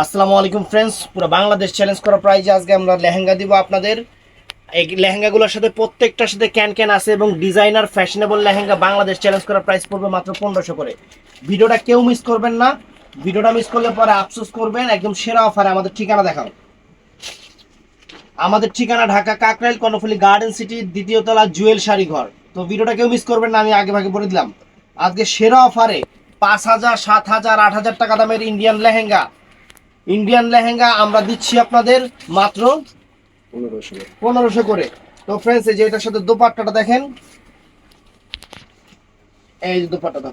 আসসালামু আলাইকুম ফ্রেন্ডস পুরো বাংলাদেশ চ্যালেঞ্জ করা প্রাইজে আজকে আমরা লেহেঙ্গা দিব আপনাদের। এই লেহেঙ্গাগুলোর সাথে প্রত্যেকটার সাথে ক্যান ক্যান আছে এবং designer fashionable lehenga Bangladesh challenge করা প্রাইস পড়বে মাত্র পনেরোশো করে। ভিডিওটা কেউ মিস করবেন না। ভিডিওটা মিস করলে পরে আফসোস করবেন, একদম সেরা অফারে আমাদের ঠিকানা দেখাও। আমাদের ঠিকানা ঢাকা কাকরাইল, কর্ণফুলি গার্ডেন সিটি দ্বিতীয় তলা, জুয়েল শাড়ি ঘর। তো ভিডিওটা কেউ মিস করবেন না, আমি আগে ভাগে বলে দিলাম। আজকে সেরা অফারে পাঁচ হাজার, সাত হাজার, আট হাজার টাকা দামের ইন্ডিয়ান লেহেঙ্গা। ইন্ডিয়ান লেহেঙ্গা আমরা দিচ্ছি আপনাদের মাত্র পনেরোশো। করে। তো ফ্রেন্ডস এই যে এটার সাথে দোপাট্টাটা দেখেন। এই যে দোপাট্টাটা।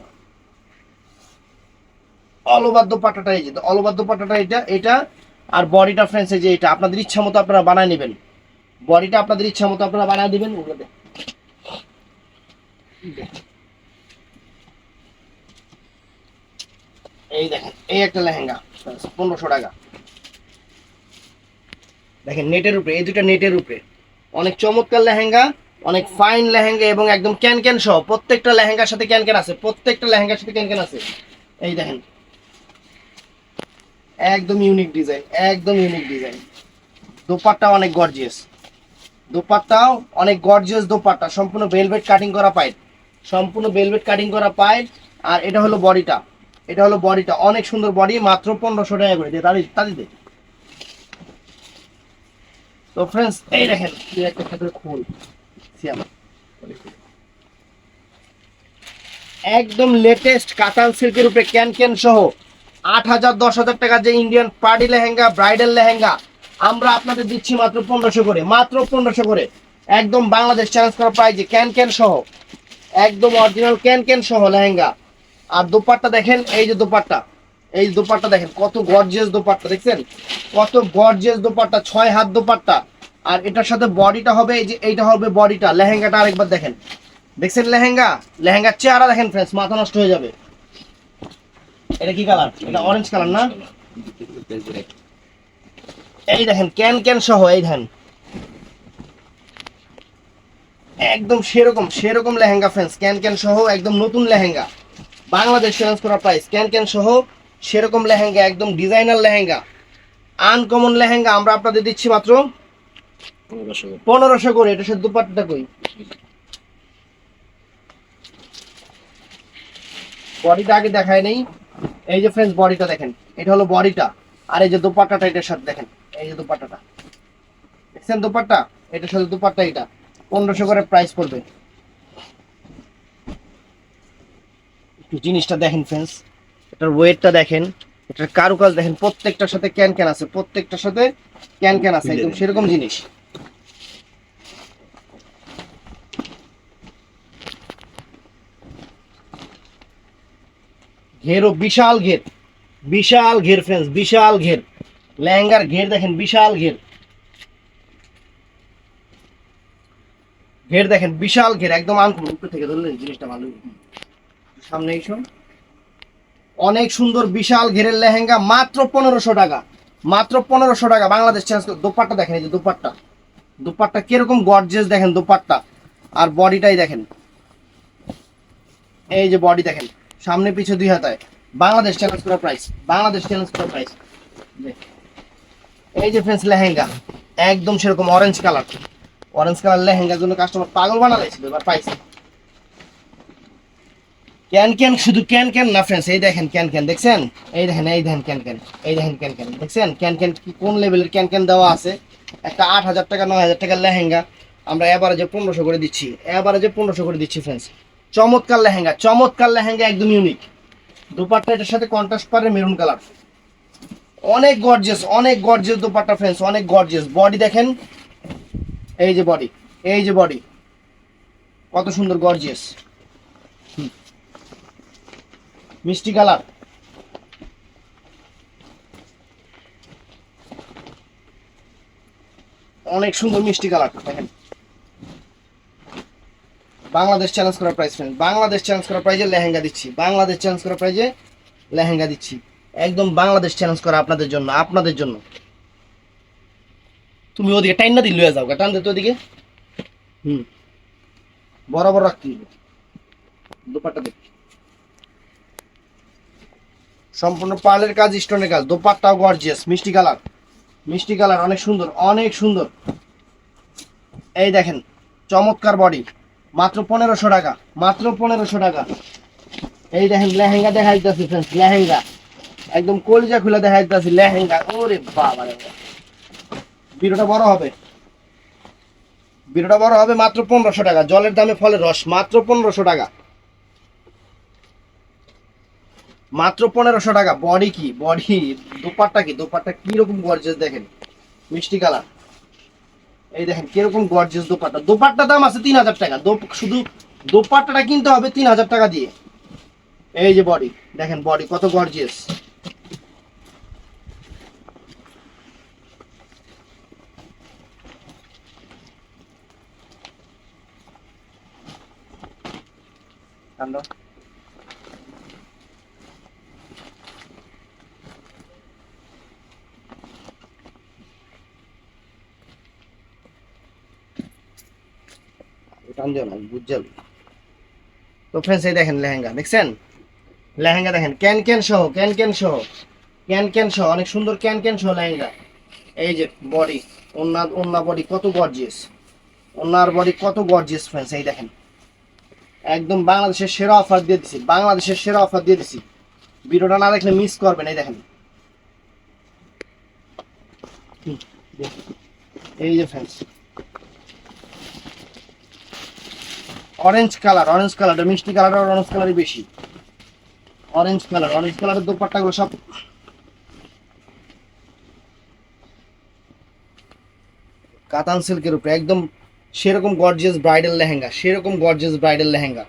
অল ওভার দোপাট্টাটা এই যে অল ওভার দোপাট্টাটা এটা এটা আর বডিটা ফ্রেন্ডস এই যে এটা। আপনাদের ইচ্ছা মতো আপনারা বানায় নেবেন। বডিটা আপনাদের ইচ্ছা মতো আপনারা বানায় দিবেন। ওগুলো এই দেখেন, এই একটা লেহেঙ্গা পনেরোশো টাকা। দেখেন, নেটের উপরে, এই দুটো নেটের উপরে। অনেক চমৎকার লেহেঙ্গা, অনেক ফাইন লেহেঙ্গা এবং একদম ক্যান ক্যান সহ প্রত্যেকটা লেহেঙ্গার সাথে ক্যান ক্যান আছে, প্রত্যেকটা লেহেঙ্গার সাথে ক্যান ক্যান আছে। এই দেখেন, একদম ইউনিক ডিজাইন একদম ইউনিক ডিজাইন দোপাট্টা অনেক গর্জিয়াস দোপাট্টাও অনেক গর্জিয়াস দোপাট্টা, সম্পূর্ণ ভেলভেট কাটিং করা পাইট সম্পূর্ণ ভেলভেট কাটিং করা পাইট আর এটা হলো বডিটা। এটা হলো বডিটা। অনেক সুন্দর বডি, মাত্র পনেরোশো টাকা করে। দিয়ে তাদের তাদের তো ফ্রেন্ডস এই দেখেন একটা ক্ষেত্রে খুল। একদম লেটেস্ট কাতান সিল্কের উপরে ক্যান ক্যান সহ আট হাজার, দশ হাজার টাকা যে Indian party lehenga bridal lehenga, আমরা আপনাদের দিচ্ছি মাত্র পনেরোশো করে। মাত্র পনেরোশো করে। একদম বাংলাদেশ চ্যালেঞ্জ করা প্রাইজে ক্যান ক্যান সহ। একদম অরিজিনাল ক্যান ক্যান সহ লেহেঙ্গা। আর দোপাট্টা দেখেন, এই যে দোপাট্টা, এই দোপাট্টা দেখেন, কত গর্জিয়াস দোপাট্টা, দেখছেন? কত গর্জিয়াস দোপাট্টা, ছয় হাত দোপাট্টা। আর এটার সাথে বডিটা হবে, এই যে এইটা হবে বডিটা, লেহেঙ্গাটা আরেকবার দেখেন। দেখছেন লেহেঙ্গা? লেহেঙ্গার চেহারা দেখেন ফ্রেন্ডস মাথা নষ্ট হয়ে যাবে। এটা কি কালার এটা অরেঞ্জ কালার না? এই দেখেন, ক্যান ক্যান সহ, এই দেখেন। একদম সেরকম সেরকম লেহেঙ্গা ফ্রেন্ডস ক্যান ক্যান সহ, একদম নতুন লেহেঙ্গা। বাংলাদেশ চেঞ্জ করা প্রাইস ক্যান ক্যান সহ সেরকম লেহেঙ্গা একদম ডিজাইনার লেহেঙ্গা। আনকমন লেহেঙ্গা আমরা আপনাদের দিচ্ছি মাত্র পনেরোশো করে। এটা শুধু দুপাট্টা কই? বডিটা আগে দেখায় নেই। এই যে ফ্রেন্ডস বডিটা দেখেন। এটা হলো বডিটা। আর এই যে দুপাট্টাটা এটার সাথে দেখেন। এই যে দুপাট্টাটা। দেখছেন দুপাট্টা? এটার সাথে দুপাট্টা এটা। পনেরোশো করে প্রাইস পড়বে। একটু জিনিসটা দেখেন ফ্রেন্ডস এটার ওয়েটটা দেখেন। এটার কারুকাজ দেখেন প্রত্যেকটার সাথে ক্যান ক্যান আছে প্রত্যেকটার সাথে ক্যান ক্যান আছে একদম সেরকম জিনিস। ঘেরও বিশাল ঘের বিশাল ঘের ফ্রেন্ডস বিশাল ঘের। লেহেঙ্গার ঘের দেখেন বিশাল ঘের। ঘের দেখেন বিশাল ঘের একদম আনকুন উপর থেকে ধরলেন জিনিসটা ভালো। সামনে অনেক সুন্দর, বিশাল ঘেরের লেহেঙ্গা, মাত্র পনেরোশো টাকা। মাত্র পনেরোশো টাকা। বাংলাদেশ চেঞ্জ দোপাট্টা দেখেন এই যে দোপাট্টা। দোপাট্টা কীরকম গর্জেস দেখেন দোপাট্টা। আর বডিটাই দেখেন। এই যে বডি দেখেন। সামনে পিছে দুই হাতায়। বাংলাদেশ চ্যালেঞ্জ করা প্রাইস বাংলাদেশ চ্যালেঞ্জ করা প্রাইস এই যে ফ্রেন্ডস লেহেঙ্গা। একদম সেরকম অরেঞ্জ কালার অরেঞ্জ কালার লেহেঙ্গার জন্য কাস্টমার পাগল বানালাইছিল এবার পাইছে ক্যান ক্যান, শুধু ক্যান ক্যান না ফ্রেন্ডস এই দেখেন ক্যান ক্যান, দেখছেন? এই দেখেন এই দেখেন ক্যান ক্যান, এই দেখেন ক্যান ক্যান, দেখছেন? ক্যান ক্যান কি কোন লেভেলের ক্যান ক্যান দেওয়া আছে? একটা আট হাজার টাকা, নয় হাজার টাকার লেহেঙ্গা আমরা এবারে যে পনেরোশো করে দিচ্ছি। এবারে যে পনেরোশো করে দিচ্ছি ফ্রেন্ডস চমৎকার লেহেঙ্গা চমৎকার লেহেঙ্গা, একদম ইউনিক দুপাট্টা এটার সাথে কন্ট্রাস্ট পারে মেরুন কালার অনেক গর্জেস অনেক গর্জেস দুপাট্টা ফ্রেন্ডস অনেক গর্জেস বডি দেখেন, এই যে বডি এই যে বডি কত সুন্দর গর্জিয়াস মিষ্টি কালার। অনেক সুন্দর মিষ্টি কালার, দেখেন। বাংলাদেশ চ্যালেঞ্জ করার প্রাইস ফ্রেন্ড বাংলাদেশ চ্যালেঞ্জ করার প্রাইজে লেহেঙ্গা দিচ্ছি। বাংলাদেশ চ্যালেঞ্জ করার প্রাইজে লেহেঙ্গা দিচ্ছি। একদম বাংলাদেশ চ্যালেঞ্জ করা আপনাদের জন্য আপনাদের জন্য। তুমি ওদিকে টাইম না দিলে যাও টান দে তো ওদিকে। হুম। বরাবর রাখতে হবে দুপাট্টা দেখ। সম্পূর্ণ পার্লের কাজ, স্টোনের কাজ। দোপাট্টাও গর্জিয়াস মিষ্টি কালার। মিষ্টি কালার, অনেক সুন্দর অনেক সুন্দর। এই দেখেন, চমৎকার বডি মাত্র পনেরোশো টাকা, মাত্র পনেরোশো টাকা। এই দেখেন, লেহেঙ্গা দেখা দিতেছি ফ্রেন্ডস লেহেঙ্গা। একদম কলিজা খুলে দেখা দিতেছি লেহেঙ্গা। ওরে বাবা। বিরোটা বড় হবে। বিরোটা বড় হবে মাত্র পনেরোশো টাকা, জলের দামে ফলের রস, মাত্র পনেরোশো টাকা। মাত্র পনেরোশো টাকা। বডি কি? বডি দোপাট্টা কি? দোপাট্টা কীরকম গর্জেস দেখেন? মিষ্টি কালার। এই দেখেন, কীরকম গর্জেস দোপাট্টা। দোপাট্টা দাম আছে তিন হাজার টাকা। শুধু দোপাট্টাটা কিনতে হবে তিন হাজার টাকা দিয়ে। এই যে বডি দেখেন বডি কত গর্জিয়াস কান্দ দিও না তো ফ্রেন্ডস এই দেখেন লেহেঙ্গা, দেখছেন? লেহেঙ্গা দেখেন, ক্যান ক্যান সহ, ক্যান ক্যান সহ, ক্যান ক্যান সহ, অনেক সুন্দর ক্যান ক্যান সহ লেহেঙ্গা। এই যে বডি ওনার ওনার বডি কত গর্জিয়াস ওনার বডি কত গর্জিয়াস ফ্রেন্ডস এই দেখেন। একদম বাংলাদেশের সেরা অফার দিয়ে দিছি, বাংলাদেশের সেরা অফার দিয়ে দিছি। ভিডিওটা না দেখলে মিস করবেন, এই দেখেন। এই যে ফ্রেন্ডস অরেঞ্জ কালার অরেঞ্জ কালারটা মিষ্টি কালার আর অরেঞ্জ কালারই বেশি। অরেঞ্জ কালার অরেঞ্জ কালারের দোপাট্টাগুলো সব কাতান সিল্কের উপরে, একদম সেরকম গর্জিয়াস ব্রাইডাল লেহেঙ্গা, সেরকম গর্জিয়াস ব্রাইডাল লেহেঙ্গা।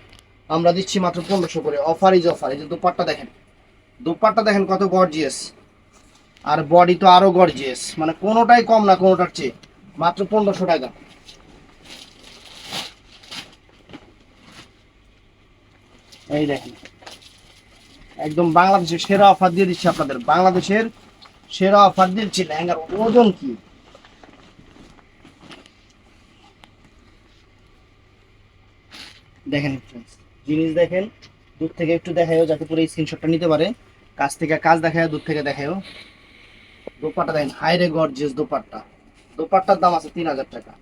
আমরা দিচ্ছি মাত্র পনেরোশো করে। অফার ইজ অফার এই যে দোপাট্টা দেখেন। দোপাট্টা দেখেন কত গর্জিয়াস আর বডি তো আরও গর্জিয়াস মানে কোনোটাই কম না, কোনোটার চেয়ে। মাত্র পনেরোশো টাকা। এই দেখেন। একদম বাংলাদেশের সেরা অফার দিয়ে দিচ্ছি আপনাদের। বাংলাদেশের সেরা অফার দিচ্ছি লেহেঙ্গার ওজন কি? দেখেন জিনিস দেখেন, দূর থেকে একটু দেখায়ও যাতে পুরো এই স্ক্রিনশটটা নিতে পারে। কাছ থেকে কাজ দেখায় দূর থেকে দেখায়ও। দোপাট্টা দেখেন হাইরে গর্জিয়াস দোপাট্টা। দোপাট্টার দাম আছে তিন হাজার টাকা।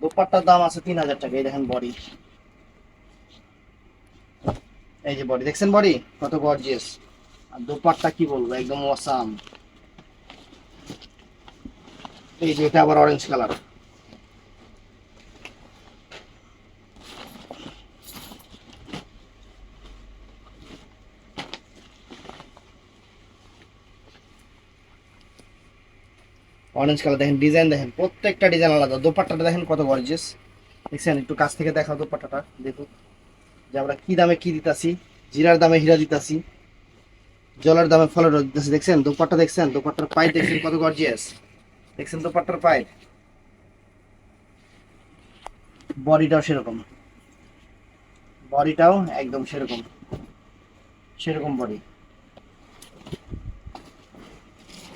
দোপাট্টার দাম আছে তিন হাজার টাকা, এই দেখেন বডি এই যে বডি দেখছেন বডি কত গর্জিয়াস আর দোপাট্টা কি বলব, একদম অসাম এই যে এটা আবার অরেঞ্জ কালার অরেঞ্জ কালার দেখেন ডিজাইন দেখেন প্রত্যেকটা ডিজাইন আলাদা। দোপাট্টাটা দেখেন কত গর্জিয়াস দেখছেন, একটু কাছ থেকে দেখাও দোপাট্টাটা, দেখুন। যে আমরা কি দামে কি দিতাছি, জিরার দামে হীরা দিতাছি, জলের দামে ফলের দিতাছি, দেখছেন? দোপাট্টা দেখছেন? দোপাট্টার পাইপ দেখছেন? কত গর্জিয়াস দেখছেন দোপাট্টার পাইপ বডিটাও সেরকম। বডিটাও একদম সেরকম। সেরকম বডি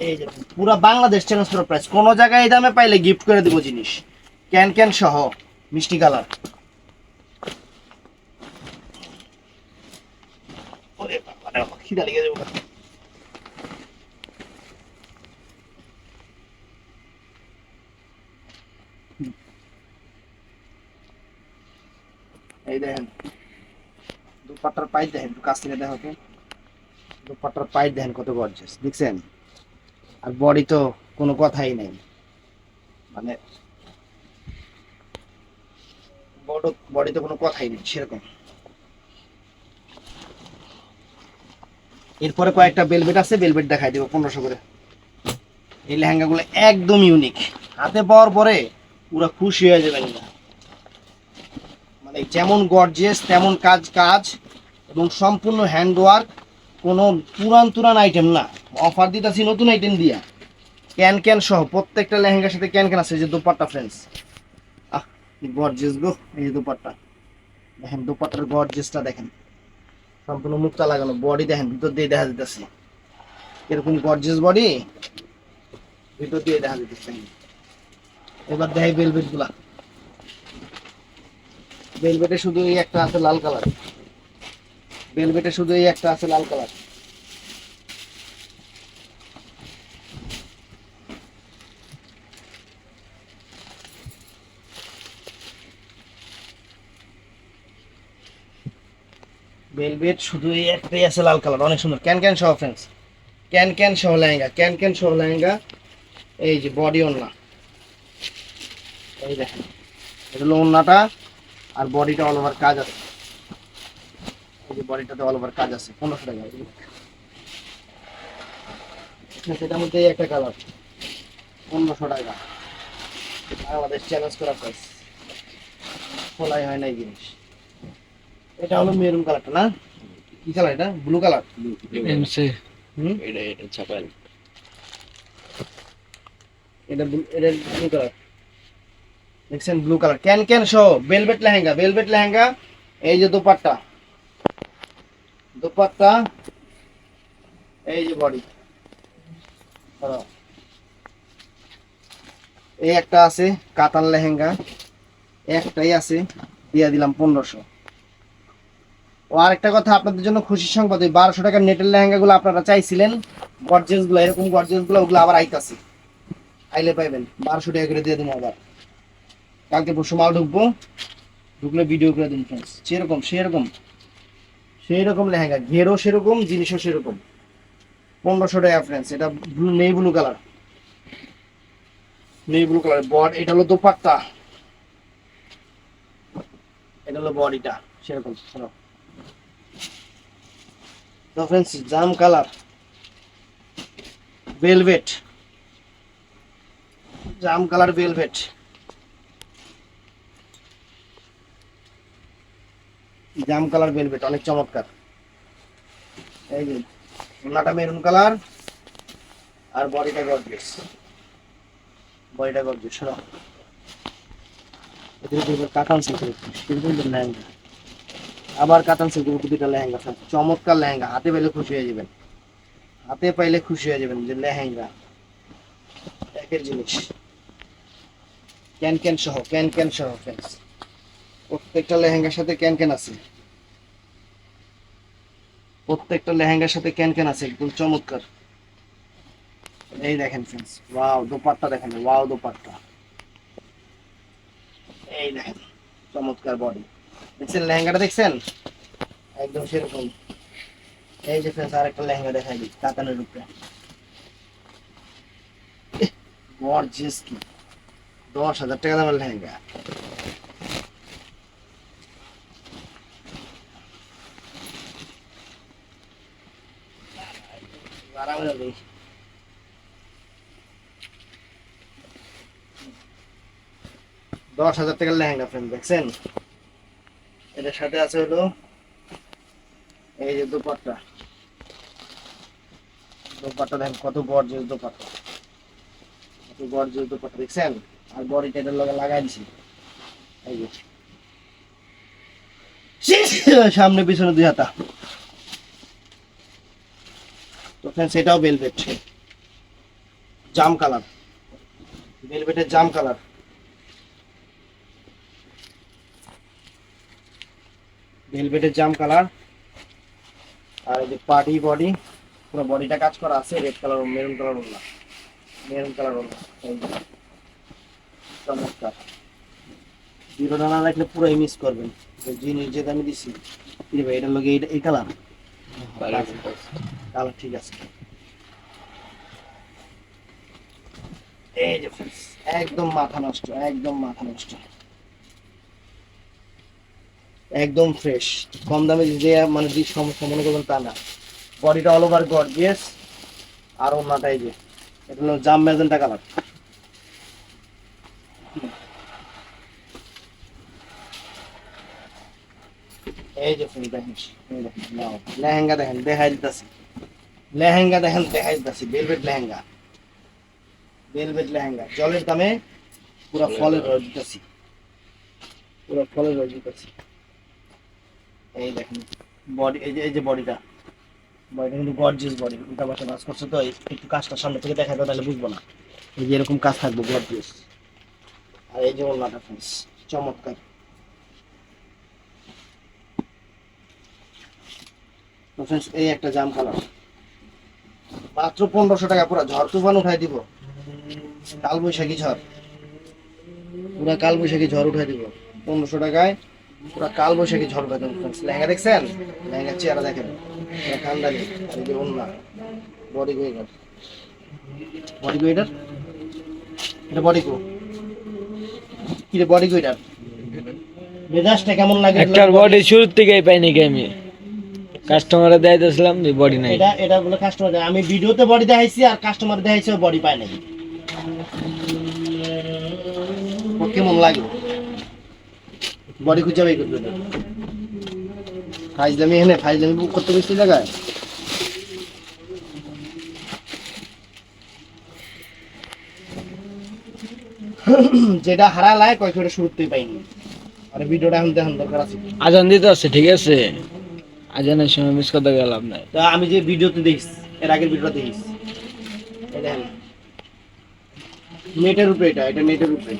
এই যে পুরো বাংলাদেশ ট্রান্সফার প্রাইস কোন জায়গায় এই দামে পাইলে গিফট করে দিব জিনিস। ক্যান ক্যান সহ, মিষ্টি কালার বাবা, খিদা লেগে যাবে এই দেখেন দুপাট্টার পাইপ দেখেন একটু কাছ থেকে দেখো তো দুপাট্টার পাইপ দেখেন কত গর্জিয়াস দেখছেন আর বডি তো কোনো কথাই নেই মানে বড় বডিতে কোনো কথাই নেই সেরকম এরপরে কয়েকটা বেলভেট আছে বেলভেট দেখাই দেবো পনেরোশো করে। এই লেহেঙ্গাগুলো একদম ইউনিক হাতে পাওয়ার পরে পুরো খুশি হয়ে যাবেন না মানে যেমন গর্জিয়াস তেমন কাজ কাজ এবং সম্পূর্ণ হ্যান্ড ওয়ার্ক কোনো পুরান তুরান আইটেম না। অফার দিতেছি নতুন আইটেম দিয়া। ক্যান ক্যান সহ প্রত্যেকটা লেহেঙ্গার সাথে ক্যান ক্যান আছে যে দুপাট্টা ফ্রেন্ডস আহ গর্জিয়াস গো, এই দুপাট্টা। দেখেন, দুপাট্টার গর্জিয়াসটা দেখেন। সম্পূর্ণ মুক্তা লাগানো বডি দেখেন, ভিতর দিয়ে দেখা যেতেছে এরকম গর্জিয়াস বডি ভিতর দিয়ে দেখা যেতেছে এবার দেখাই বেলভেটগুলা। বেলভেটে শুধু এই একটা আছে লাল কালার বেলভেটে শুধু এই একটা আছে লাল কালার ভেলভেট শুধু এই একটাই আছে লাল কালার, অনেক সুন্দর। ক্যান ক্যান সহ ফ্রেন্ডস ক্যান ক্যান সহ লেহেঙ্গা, ক্যান ক্যান সহ লেহেঙ্গা। এই যে বডি ওন্না এই দেখেন, এটা হলো ওন্নাটা আর বডিটা অল ওভার কাজ আছে। এই যে বডিটাতে অল ওভার কাজ আছে, পনেরোশো টাকা। সেটার মধ্যে একটা কালার পনেরোশো টাকা। বাংলাদেশ চ্যালেঞ্জ করা প্রাইস খোলাই হয় না এই জিনিস। এটা হলো মেরুন কালারটা না? কি কালার এটা? Blue colour? এমসি হুম? এটা এটা ছাপাল এটা blue- এটা ব্লু কালার। দেখছেন ব্লু কালার। ক্যান ক্যান সহ ভেলভেট লেহেঙ্গা ভেলভেট লেহেঙ্গা এই যে দোপাট্টা। দোপাট্টা এই যে বডি এই একটা আছে কাতান লেহেঙ্গা। একটাই আছে দিয়া দিলাম পনেরোশো। ও আরেকটা কথা, আপনাদের জন্য খুশির সংবাদ ওই বারোশো টাকার নেটের লেহেঙ্গাগুলো আপনারা চাইছিলেন গর্জেসগুলো, এরকম গর্জেসগুলো, ওগুলো আবার আইতাছে। আইলে পাইবেন, বারোশো টাকা করে দিয়ে দেবো আবার। কালকে পরশু মাল ঢুকবো, ঢুকলে ভিডিও করে দিন ফ্রেন্ডস সেরকম সেরকম। সেই রকম লেহেঙ্গা, ঘেরও সেরকম, জিনিসও সেরকম। পনেরোশো টাকা ফ্রেন্ডস এটা ব্লু নেই ব্লু কালার নেই ব্লু কালার বড এটা হলো দোপাট্টা। এটা হলো বডিটা সেরকম শোনো তো ফ্রেন্ডস জাম কালার ভেলভেট জাম কালার ভেলভেট জাম কালার ভেলভেট অনেক চমৎকার। এই যে ওনাটা মেরুন কালার আর বডিটা গর্জিয়াস বডিটা গর্জিয়াস উপর কাতান সিল্কের সেরকম লেহেঙ্গা আবার কাতান সিল্কের উপর দুটা লেহেঙ্গা থাকবে। চমৎকার লেহেঙ্গা। হাতে পাইলে খুশি হয়ে যাবেন। হাতে পাইলে খুশি হয়ে যাবেন যে লেহেঙ্গা। একের জিনিস। ক্যান ক্যান সহ ক্যান ক্যান সহ ফ্রেন্ডস প্রত্যেকটা লেহেঙ্গার সাথে ক্যান ক্যান আছে। প্রত্যেকটা লেহেঙ্গার সাথে ক্যান ক্যান আছে, একদম চমৎকার। এই দেখেন ফ্রেন্ডস ওয়াও দোপাট্টা দেখেন। ওয়াও দোপাট্টা। এই দেখেন, চমৎকার বডি দেখছেন লেহেঙ্গাটা দেখছেন? একদম সেরকম। এই যে ফ্রেন্ডস আরেকটা লেহেঙ্গা দেখাই দিই, কাতানের উপরে গর্জিয়াস কি? দশ হাজার টাকা দামের লেহেঙ্গা। দশ হাজার টাকার লেহেঙ্গা ফ্রেন্ড দেখছেন? এটার সাথে আছে হলো এই যে দোপাট্টা। দোপাট্টা দেখেন কত গর্জিয়াস দোপাট্টা। কত গর্জিয়াস দোপাট্টা, দেখছেন? আর বডিটা এটার লগে লাগাই দিছি। এই যে। সামনে, পিছনে দুই হাতা। তো ফ্রেন্ডস এটাও বেলভেট জাম কালার বেলভেটের জাম কালার ভেলভেটের জাম কালার আর এই যে পার্টি বডি পুরো বডিটা কাজ করা আছে রেড কালার মেরুন কালার ওলা মেরুন কালার যে। চমৎকার। জিরো ডানা রাখলে পুরোই মিস করবেন। যে জিনিস যে দামি দিছি। কি ভাই এটার লগে এইটা- এই কালার কালার ঠিক আছে। এই যে একদম মাথা নষ্ট একদম মাথা নষ্ট। একদম ফ্রেশ কম দামে যে মানে যে সমস্যা মনে করবেন তা না। বডিটা অল ওভার গর্জিয়াস আর ওনাটা এই যে, এটা হলো জাম ম্যাজেন্টা কালার এই যে লেহেঙ্গা লেহেঙ্গা দেখেন, দেখাই লেহেঙ্গা। লেহেঙ্গা। জলের দামে পুরো ফলের রস দিতেছি। পুরো ফলের রস এই দেখেন বডি এই যে এই যে বডিটা বডিটা কিন্তু গর্জিয়াস বডি উল্টা পাশে করছে তো একটু কাজটা সামনে থেকে দেখা তাহলে বুঝব না। এই যে এরকম কাজ থাকবে গর্জিয়াস আর এই যে চমৎকার। এই একটা জাম কালার মাত্র পনেরোশো টাকা, পুরো ঝড় তুফান উঠাই দিব। কাল বৈশাখী ঝড়। পুরা কাল বৈশাখী ঝড় উঠাই দিব। পনেরোশো টাকায় পুরো কাল বৈশাখী ঝড় বেঁধে লেহেঙ্গা দেখছেন? লেহেঙ্গার চেহারা দেখেন। খানদানি আর এই যে বডি বডি এটা বডি গো কি রে বডি মেজাজটা কেমন লাগে? একটার বডি শুরুর থেকেই পাইনি কি আমি। কাস্টমারে দেয় দিয়েছিলাম যে বডি নাই। এটা এটা বলে কাস্টমার আমি ভিডিওতে বডি দেখাইছি আর কাস্টমার দেখাইছি বডি পায় নাই। কেমন লাগে? বডি খুঁজে বাই করবে ফাইজলামি এখানে ফাইজলামি বুক করতে বেশি জায়গায়। যেটা হারা লাগে কয়েক করে শুরুতেই পাইনি। আর ভিডিওটা এখন দেখান দরকার আছে। আজান দিতে আছে ঠিক আছে? আজানের সময় মিস করতে গেলাম না তা আমি যে ভিডিওতে দেখিস এর আগের ভিডিওটা দেখিস দেখেন। নেটের উপরে এটা এটা নেটের উপরে।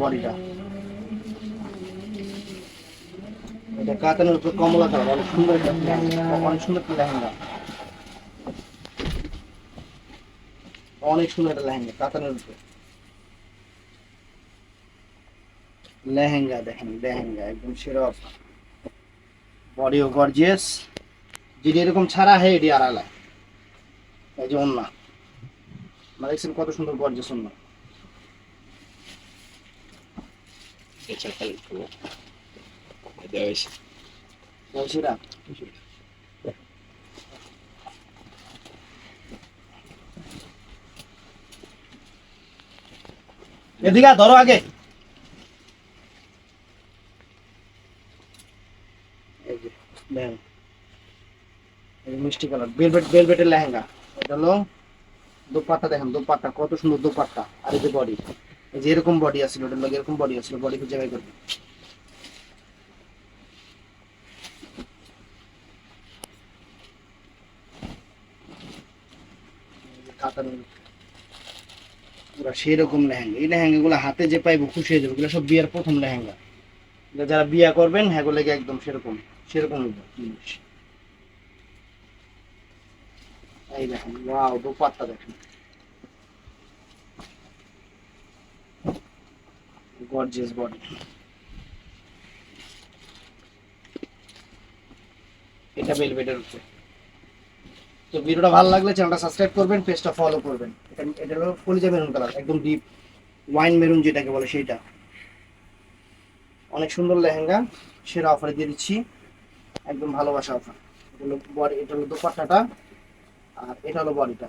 বডিটা। এটা কাতানের উপরে কমলা কালার, অনেক সুন্দর একটা অনেক সুন্দর একটা লেহেঙ্গা। অনেক সুন্দর একটা লেহেঙ্গা কাতানের উপরে। লেহেঙ্গা দেখেন, লেহেঙ্গা, একদম সেরা বডিও গর্জিয়াস যেটি এরকম ছাড়া হয়, এটি আর আলায় এই যে অন্য আপনারা দেখছেন কত সুন্দর গর্জিয়াস অন্য সেরা এদিকে আয়, ধরো আগে। এই যে, দেখেন। এই যে মিষ্টি কালার বেলভেট বেলভেটের লেহেঙ্গা। এটা হলো দোপাট্টা দেখেন দোপাট্টা কত সুন্দর দোপাট্টা। আর এই যে বডি এই যে এরকম বডি আছিল ওটার লগে এরকম বডি আছিল বডি খুঁজে বাই করবে। সেরকম লেহেঙ্গা। এই হাতে যে পাইবো খুশি হয়ে যাবে। এগুলো সব বিয়ার প্রথম লেহেঙ্গা। যারা বিয়া করবেন হ্যাঁ একদম সেরকম সেরকম জিনিস। এই দেখেন দেখেন। গর্জিয়াস বডি এটা বেলভেটের উপরে তো ভিডিওটা ভালো লাগলে চ্যানেলটা সাবস্ক্রাইব করবেন পেজটা ফলো করবেন। এটা এটা হলো কলিজা মেরুন কালার একদম ডিপ ওয়াইন মেরুন যেটাকে বলে সেইটা। অনেক সুন্দর লেহেঙ্গা, সেরা অফারে দিয়ে দিচ্ছি। একদম ভালোবাসা অফার এটা হলো বডি এটা হলো দোপাট্টাটা, আর এটা হলো বডিটা